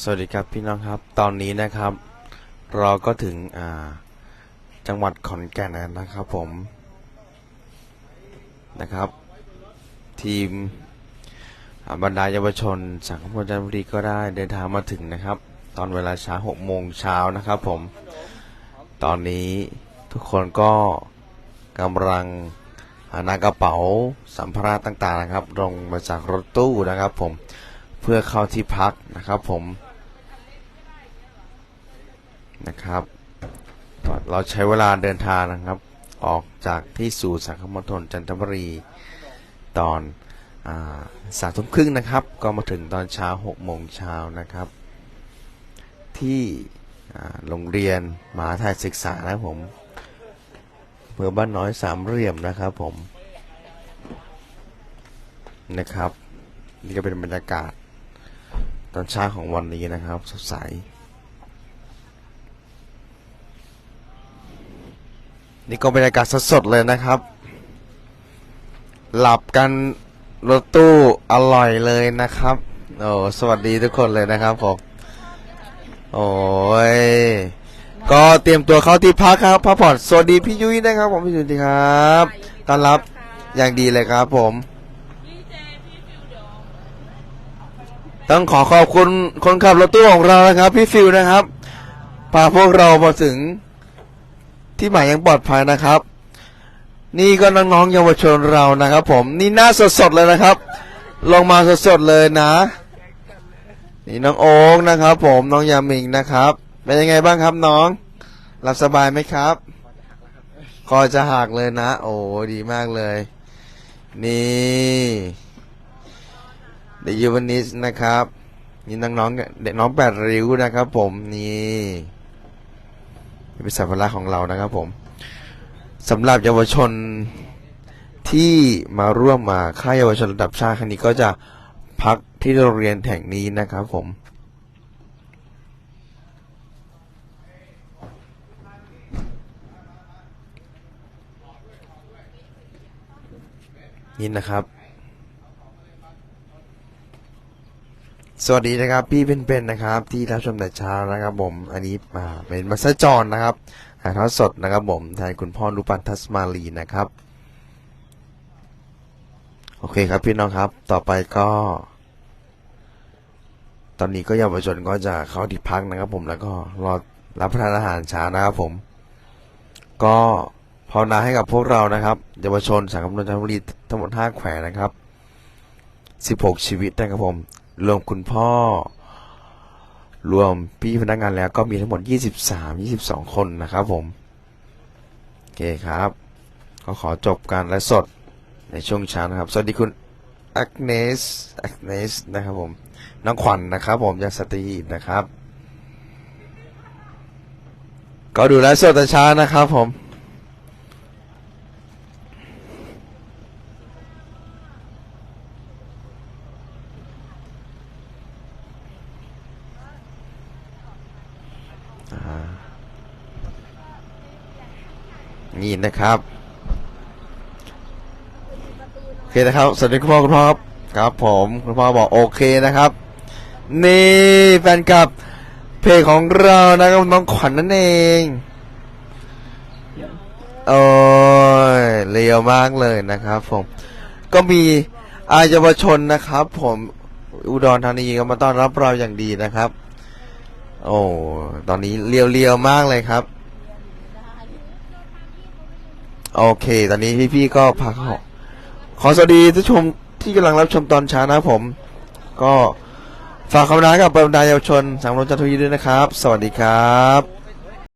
สวัสดีครับพี่น้องครับ ตอนนี้นะครับ เราก็ถึงจังหวัดขอนแก่นนะครับผมนะครับ ทีมบรรดาเยาวชน สังคมจันทบุรีก็ได้เดินทางมาถึงนะครับ ตอนเวลาเช้าหกโมงเช้านะครับผม ตอนนี้ทุกคนก็กำลังนากระเป๋าสัมภาระต่างๆนะครับลงมาจากรถตู้นะครับผม เพื่อเข้าที่พักนะครับผมนะครับเราใช้เวลาเดินทางนะครับ ออกจากที่สู่สังคมมณฑลจันทบุรีตอนสามทุ่มครึ่งนะครับ ก็มาถึงตอนเช้าหกโมงเช้านะครับ ที่โรงเรียนมหาไทยศึกษานะผมเมือบ้านน้อยสามเหลี่ยมนะครับผมนะครับ นี่ก็เป็นบรรยากาศ ตอนเช้าของวันนี้นะครับสดใสนี่ก็บรรยากาศสดๆเลยนะครับ หลับกันรถตู้อร่อยเลยนะครับโอ้สวัสดีทุกคนเลยนะครับผมโอ้ยก็เตรียมตัวเข้าที่พักครับพักผ่อนสวัสดีพี่ยุ้ยนะครับผมพี่ยุ้ยครับต้อนรับอย่างดีเลยครับผม ต้องขอขอบคุณคนขับรถตู้ของเรานะครับ พี่ฟิวนะครับ พาพวกเรามาถึงที่หมายยังปลอดภัยนะครับ นี่ก็น้องๆเยาวชนเรานะครับ ผมนี่หน้าสดๆเลยนะครับ ลงมาสดๆเลยนะ นี่น้องโอ๊กนะครับ ผมน้องยามิงนะครับ เป็นยังไงบ้างครับน้องหลับสบายไหมครับคอจะหักเลยนะ โอ้ดีมากเลย นี่ เดยูวานิสนะครับนี่น้องๆเด็กน้องแปดริ้วนะครับ ผมนี่เป็นสัมภาระของเรานะครับผมสำหรับเยาวชนที่มาร่วมมาค่ายเยาวชนระดับชาติครั้งนี้ก็จะพักที่โรงเรียนแห่งนี้นะครับผมนี่นะครับ สวัสดีนะครับพี่เป็นๆนะครับ ที่รับชมแต่เช้านะครับผมอันนี้มาเป็นมาสจรนะครับถ่ายทอดสดนะครับผมแทนคุณพ่อนุปันทัสมาลีนะครับ โอเคครับพี่น้องครับ ต่อไปก็ ตอนนี้ก็เยาวชนก็จะเข้าที่พักนะครับ ผมแล้วก็รอรับประทานอาหารเช้านะครับผม ก็ภาวนาให้กับพวกเรานะครับเยาวชนสังคมนนทบุรีทั้งหมด5แขวงนะครับ 16 ชีวิตนะครับผม รวมคุณพ่อ รวมพี่พนักงานแล้วก็มีทั้งหมด 23 22 คนนะครับผม โอเคครับ ก็ขอจบการไลฟ์สดในช่วงเช้านะครับ สวัสดีคุณแอ n เนสแอ n เนสนะครับผมน้องขวัญนนะครับผมจากสตีนะครับ ก็ดูไลฟ์สดแต่เช้านะครับผม นี่นะครับโอเคนะครับ สวัสดีคุณพ่อคุณพ่อครับครับ ผมคุณพ่อบอกโอเคนะครับ นี่แฟนคลับเพจของเรานะครับน้องขวัญนั่นเองโอ้ยเลียวมากเลยนะครับ ผม ก็มีอาเยาวชนนะครับ ผมอุดรธานีก็มาต้อนรับเราอย่างดีนะครับ โอ้ตอนนี้เรียวๆมากเลยครับ โอเค ตอนนี้พี่ๆก็พักขอขอสวัสดีทุกชมที่กำลังรับชมตอนเช้านะผม ก็ฝากคำนากับประดาเยาวชนสังคมจันทวีด้วยนะครับ สวัสดีครับ